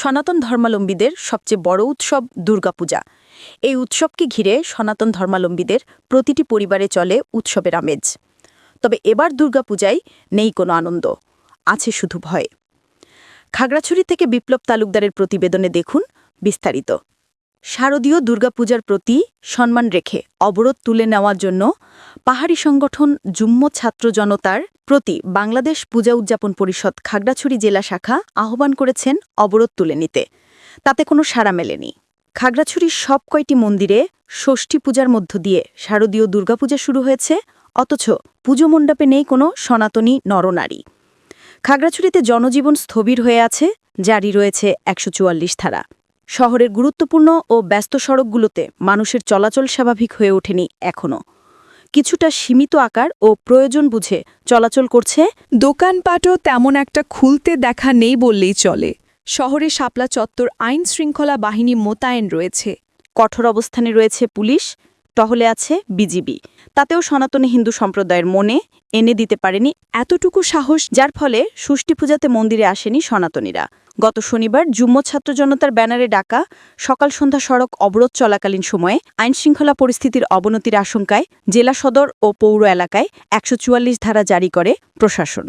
সনাতন ধর্মালম্বীদের সবচেয়ে বড় উৎসব দুর্গাপূজা। এই উৎসবকে ঘিরে সনাতন ধর্মালম্বীদের প্রতিটি পরিবারে চলে উৎসবের আমেজ। তবে এবার দুর্গাপূজায় নেই কোনো আনন্দ, আছে শুধু ভয়। খাগড়াছড়ি থেকে বিপ্লব তালুকদারের প্রতিবেদনে দেখুন বিস্তারিত। শারদীয় দুর্গাপূজার প্রতি সম্মান রেখে অবরোধ তুলে নেওয়ার জন্য পাহাড়ি সংগঠন জুম্ম ছাত্র জনতার প্রতি বাংলাদেশ পূজা উদযাপন পরিষদ খাগড়াছড়ি জেলা শাখা আহ্বান করেছেন অবরোধ তুলে নিতে। তাতে কোনো সাড়া মেলেনি। খাগড়াছড়ির সব কয়টি মন্দিরে ষষ্ঠী পূজার মধ্য দিয়ে শারদীয় দুর্গাপূজা শুরু হয়েছে, অথচ পুজো মণ্ডপে নেই কোনো সনাতনী নরনারী। খাগড়াছড়িতে জনজীবন স্থবির হয়ে আছে, জারি রয়েছে একশো চুয়াল্লিশ ধারা। শহরের গুরুত্বপূর্ণ ও ব্যস্ত সড়কগুলোতে মানুষের চলাচল স্বাভাবিক হয়ে ওঠেনি এখনও। কিছুটা সীমিত আকার ও প্রয়োজন বুঝে চলাচল করছে দোকানপাটও তেমন একটা খুলতে দেখা নেই বললেই চলে। শহরে শাপলা চত্বর আইন শৃঙ্খলা বাহিনী মোতায়েন রয়েছে। কঠোর অবস্থানে রয়েছে পুলিশ টহলে আছে বিজিবি। তাতেও সনাতনী হিন্দু সম্প্রদায়ের মনে এনে দিতে পারেনি এতটুকু সাহস, যার ফলে ষষ্ঠী পূজাতে মন্দিরে আসেনি সনাতনীরা। গত শনিবার যুম্ম ছাত্র জনতার ব্যানারে ডাকা সকাল সন্ধ্যা সড়ক অবরোধ চলাকালীন সময়ে আইনশৃঙ্খলা পরিস্থিতির অবনতির আশঙ্কায় জেলা সদর ও পৌর এলাকায় একশো চুয়াল্লিশ ধারা জারি করে প্রশাসন।